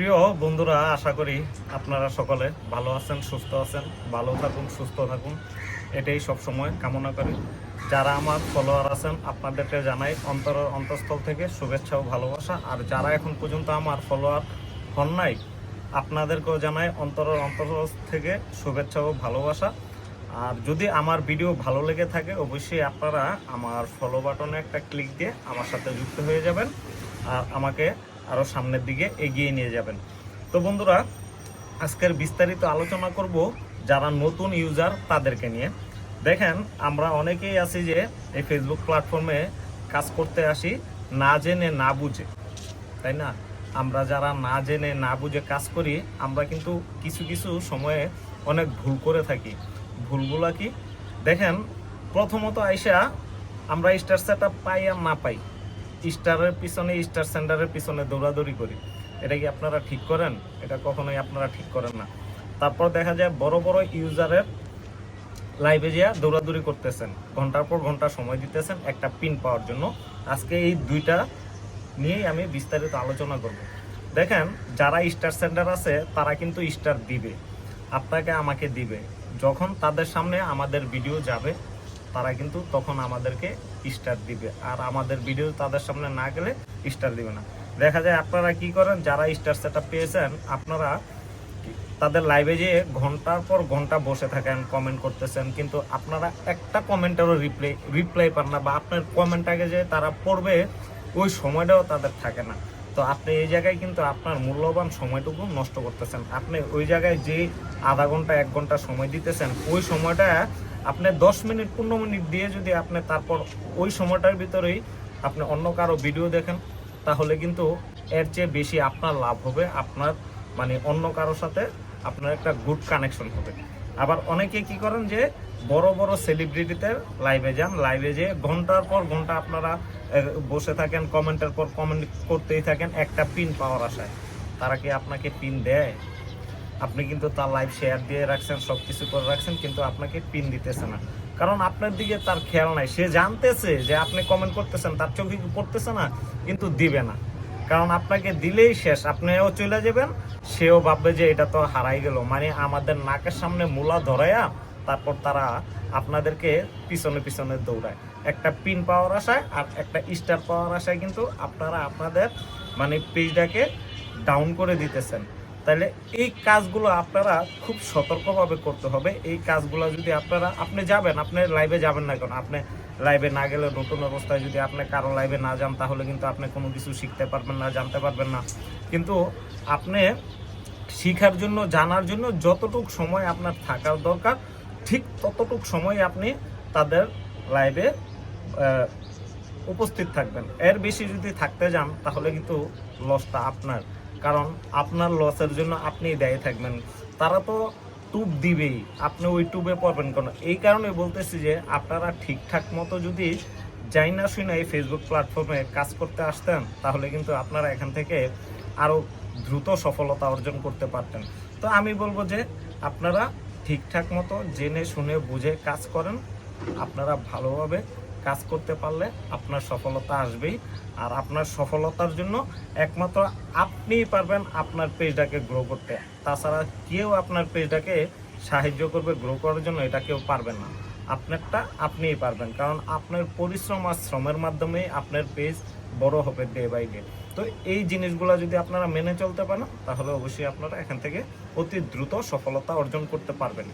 প্রিয় বন্ধুরা, আশা করি আপনারা সকলে ভালো আছেন, সুস্থ আছেন, ভালো থাকুন, সুস্থ থাকুন। এটাই সব সময় কামনা করি। যারা আমার ফলোয়ার আছেন, আপনাদেরকে জানাই অন্তর, অন্তঃস্থল থেকে শুভেচ্ছা ও ভালোবাসা। আর যারা এখন পর্যন্ত আমার ফলোয়ার হন নাই, আপনাদেরকেও জানাই অন্তরের অন্তঃস্থল থেকে শুভেচ্ছা ও ভালোবাসা। আর যদি আমার ভিডিও ভালো লেগে থাকে, অবশ্যই আপনারা আমার ফলো বাটনে একটা ক্লিক দিয়ে আমার সাথে যুক্ত হয়ে যাবেন। আর আমাকে আরও সামনের দিকে এগিয়ে নিয়ে যাবেন। তো বন্ধুরা, আজকের বিস্তারিত আলোচনা করব যারা নতুন ইউজার তাদেরকে নিয়ে। দেখেন, আমরা অনেকেই আছি যে এই ফেসবুক প্ল্যাটফর্মে কাজ করতে আসি না জেনে, না বুঝে। তাই না? আমরা যারা না জেনে, না বুঝে কাজ করি, আমরা কিন্তু কিছু কিছু সময়ে অনেক ভুল করে থাকি। ভুলগুলা কি? দেখেন, প্রথমত আইসা আমরা স্টার সেট পাই আর না পাই। স্টারের পিছনে, স্টার সেন্টারের পিছনে দৌড়াদৌড়ি করি। এটা কি আপনারা ঠিক করেন? এটা কখনোই আপনারা ঠিক করেন না। তারপর দেখা যায় বড় বড় ইউজারের লাইভে যা দৌড়াদৌড়ি করতেছেন। ঘণ্টার পর ঘণ্টা সময় দিতেছেন একটা পিন পাওয়ার জন্য। আজকে এই দুইটা নিয়েই আমি বিস্তারিত আলোচনা করব। দেখেন, যারা স্টার সেন্টার আছে, তারা কিন্তু স্টার দিবে। আপনাকে আমাকে দিবে। যখন তাদের সামনে আমাদের ভিডিও যাবে, তারা কিন্তু তখন আমাদেরকে স্টার দিবে। আর আমাদের ভিডিও তাদের সামনে না গেলে স্টার দিবে না। দেখা যায় আপনারা কি করেন, যারা স্টার সেট পেয়েছেন, আপনারা তাদের লাইভে যে ঘণ্টার পর ঘণ্টা বসে থাকেন কমেন্ট করতেছেন। কিন্তু আপনারা একটা কমেন্টেরও রিপ্লাই রিপ্লাই পান না বা আপনার কমেন্টটাকে যে তারা পড়বে, ওই সময়টাও তাদের থাকে না। তো আপনি এই জায়গায় কিন্তু আপনার মূল্যবান সময়টুকু নষ্ট করতেছেন। আপনি ওই জায়গায় যে আধা ঘণ্টা, এক ঘণ্টা সময় দিতেছেন, ওই সময়টা আপনি দশ মিনিট, পনেরো মিনিট দিয়ে যদি আপনি তারপর ওই সময়টার ভিতরেই আপনি অন্য কারও ভিডিও দেখেন, তাহলে কিন্তু এর চেয়ে বেশি আপনার লাভ হবে, আপনার মানে অন্য কারোর সাথে আপনার একটা গুড কানেকশন হবে। আবার অনেকে কি করেন যে বড় বড় সেলিব্রিটিদের লাইভে যান লাইভে যেয়ে ঘণ্টার পর ঘণ্টা আপনারা বসে থাকেন কমেন্টের পর কমেন্ট করতেই থাকেন, একটা পিন পাওয়ার আশায়। তারা কি আপনাকে পিন দেয়? আপনি কিন্তু তার লাইভ শেয়ার দিয়ে রাখছেন সব কিছু করে রাখছেন, কিন্তু আপনাকে পিন দিতেছে না। কারণ আপনার দিকে তার খেয়াল নাই। সে জানতেছে যে আপনি কমেন্ট করতেছেন, তার চোখে পড়তেছে না, কিন্তু দিবে না। কারণ আপনাকে দিলেই শেষ। আপনিও চলে যাবেন, সেও ভাববে যে এটা তো হারাই গেল। মানে আমাদের নাকের সামনে মূলা ধরাইয়া তারপর তারা আপনাদেরকে পিছনে পিছনে দৌড়ায়। একটা পিন পাওয়ার আশায় আর একটা স্টার পাওয়ার আশায় কিন্তু আপনারা আপনাদের মানে পেজটাকে ডাউন করে দিতেছেন। তাহলে এই কাজগুলো আপনারা খুব সতর্কভাবে করতে হবে। এই কাজগুলো যদি আপনারা, আপনি যাবেন, আপনি লাইভে যাবেন না কেন? আপনি লাইভে না গেলে নতুন অবস্থায় যদি আপনি কারও লাইভে না যান, তাহলে কিন্তু আপনি কোনো কিছু শিখতে পারবেন না, জানতে পারবেন না। কিন্তু আপনি শিখার জন্য, জানার জন্য যতটুক সময় আপনার থাকার দরকার, ঠিক ততটুক সময় আপনি তাদের লাইভে উপস্থিত থাকবেন। এর বেশি যদি থাকতে যান, তাহলে কিন্তু লসটা আপনার। কারণ আপনার লসের জন্য আপনি দায়ী থাকবেন। তারা তো টুব দিবেই, আপনি ওই টুবে পড়বেন কেন? এই কারণে বলতেছি যে, আপনারা ঠিকঠাক মতো যদি যাই না শুনে এই ফেসবুক প্ল্যাটফর্মে কাজ করতে আসতেন, তাহলে কিন্তু আপনারা এখান থেকে আরও দ্রুত সফলতা অর্জন করতে পারতেন। তো আমি বলব যে, আপনারা ঠিকঠাক মতো জেনে শুনে বুঝে কাজ করেন, আপনারা ভালোভাবে কাজ করতে পারলে আপনার সফলতা আসবেই। আর আপনার সফলতার জন্য একমাত্র আপনিই পারবেন আপনার পেজটাকে গ্রো করতে। তাছাড়া কেউ আপনার পেজটাকে সাহায্য করবে গ্রো করার জন্য, এটা কেউ পারবেন না। আপনারটা আপনিই পারবেন, কারণ আপনার পরিশ্রম আর শ্রমের মাধ্যমেই আপনার পেজ বড় হবে ডে বাই ডে তো এই জিনিসগুলো যদি আপনারা মেনে চলতে পারেন, তাহলে অবশ্যই আপনারা এখান থেকে অতি দ্রুত সফলতা অর্জন করতে পারবেন।